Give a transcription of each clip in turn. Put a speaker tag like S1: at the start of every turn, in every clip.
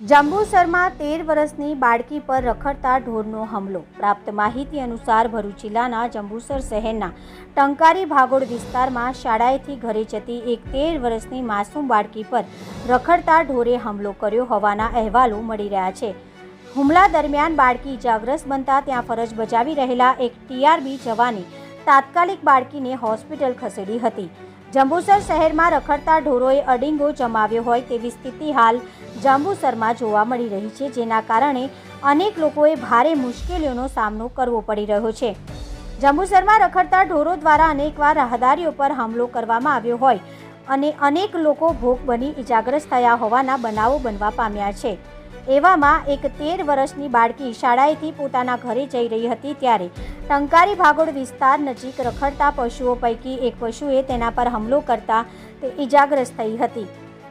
S1: જંબુસરમાં તેર વર્ષની બાળકી પર રખડતા ઢોરનો હુમલો. પ્રાપ્ત માહિતી અનુસાર ભરૂચ જિલ્લાના જંબુસર શહેરના ટંકારી ભાગોળ વિસ્તારમાં શાળાએથી ઘરે જતી એક તેર વર્ષની માસૂમ બાળકી પર રખડતા ઢોરે હુમલો કર્યો હોવાના અહેવાલો મળી રહ્યા છે. હુમલા દરમિયાન બાળકી ઇજાગ્રસ્ત બનતા ત્યાં ફરજ બજાવી રહેલા એક ટીઆરબી જવાને તાત્કાલિક બાળકીને હોસ્પિટલ ખસેડી હતી. જંબુસર શહેરમાં રખડતા ઢોરોએ અડિંગો જમાવ્યો હોય તેવી સ્થિતિ હાલ જંબુસરમાં જોવા મળી રહી છે, જેના કારણે અનેક લોકોએ ભારે મુશ્કેલીઓનો સામનો કરવો પડી રહ્યો છે. જંબુસરમાં રખડતા ઢોરો દ્વારા અનેકવાર રાહદારીઓ પર હુમલો કરવામાં આવ્યો હોય અને અનેક લોકો ભોગ બની ઇજાગ્રસ્ત થયા હોવાના બનાવો બનવા પામ્યા છે. એવામાં એક તેર વર્ષની બાળકી શાળાએથી પોતાના ઘરે જઈ રહી હતી ત્યારે ટંકારી ભાગોળ વિસ્તાર નજીક રખડતા પશુઓ પૈકી એક પશુએ તેના પર હુમલો કરતા તે ઇજાગ્રસ્ત થઈ હતી.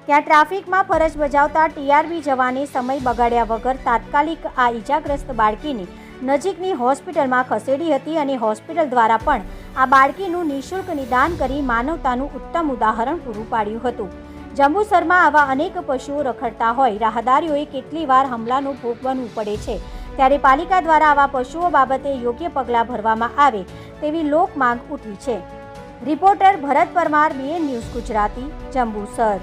S1: ત્યાં ટ્રાફિકમાં ફરજ બજાવતા ટીઆરબી જવાને સમય બગાડ્યા વગર તાત્કાલિક આ ઇજાગ્રસ્ત બાળકીને નજીકની હોસ્પિટલમાં ખસેડી હતી અને હોસ્પિટલ દ્વારા પણ આ બાળકીનું નિઃશુલ્ક નિદાન કરી માનવતાનું ઉત્તમ ઉદાહરણ પૂરું પાડ્યું હતું. જંબુસરમાં આવા અનેક પશુઓ રખડતા હોય. રાહદારીઓએ કેટલી વાર હુમલાનો ભોગ બનવું પડે છે. ત્યારે પાલિકા દ્વારા આવા પશુઓ બાબતે યોગ્ય પગલાં ભરવામાં આવે તેવી લોક માંગ ઉઠી છે. Reporter Bharat Parmar, BN news Gujarati, Jambusar.